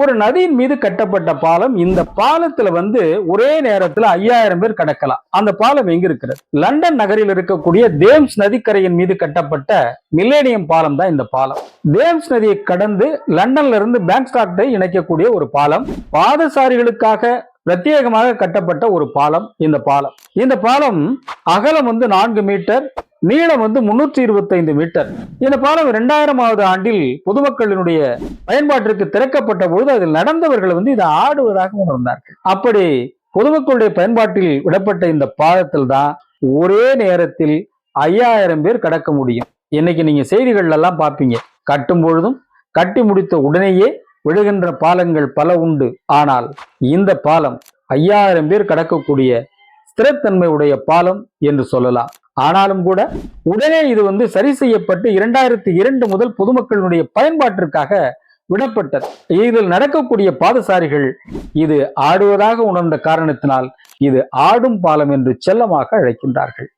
ஒரு நதியின் மீது கட்டப்பட்ட பாலம் இந்த பாலத்துல வந்து ஒரே நேரத்துல ஐயாயிரம் பேர் கடக்கலாம். அந்த பாலம் எங்க இருக்கிறது? லண்டன் நகரில் இருக்கக்கூடிய தேம்ஸ் நதிக்கரையின் மீது கட்டப்பட்ட மில்லேனியம் பாலம் தான் இந்த பாலம். தேம்ஸ் நதியை கடந்து லண்டன்ல இருந்து பேங்க்ஸ்டாக்டை இணைக்கக்கூடிய ஒரு பாலம். பாதசாரிகளுக்காக பிரத்யேகமாக கட்டப்பட்ட ஒரு பாலம் இந்த பாலம். இந்த பாலம் அகலம் வந்து நான்கு மீட்டர் நீளம் வந்து முன்னூற்றி இருபத்தைந்து மீட்டர். இந்த பாலம் இரண்டாயிரமாவது ஆண்டில் பொதுமக்களினுடைய பயன்பாட்டிற்கு திறக்கப்பட்ட பொழுது அதில் நடந்தவர்கள் வந்து இதை ஆடுவதாக உணர்ந்தார்கள். அப்படி பொதுமக்களுடைய பயன்பாட்டில் விடப்பட்ட இந்த பாலத்தில் தான் ஒரே நேரத்தில் ஐயாயிரம் பேர் கடக்க முடியும். இன்னைக்கு நீங்க செய்திகள் எல்லாம் பார்ப்பீங்க. கட்டும் பொழுதும் கட்டி முடித்த உடனேயே விழுகின்ற பாலங்கள் பல உண்டு. ஆனால் இந்த பாலம் ஐயாயிரம் பேர் கடக்கக்கூடிய ஸ்திரத்தன்மை உடைய பாலம் என்று சொல்லலாம். ஆனாலும் கூட உடனே இது வந்து சரி செய்யப்பட்டு இரண்டாயிரத்தி இரண்டு முதல் பொதுமக்களுடைய பயன்பாட்டிற்காக விடப்பட்டது. இதில் நடக்கக்கூடிய பாதசாரிகள் இது ஆடுவதாக உணர்ந்த காரணத்தினால் இது ஆடும் பாலம் என்று செல்லமாக அழைக்கின்றார்கள்.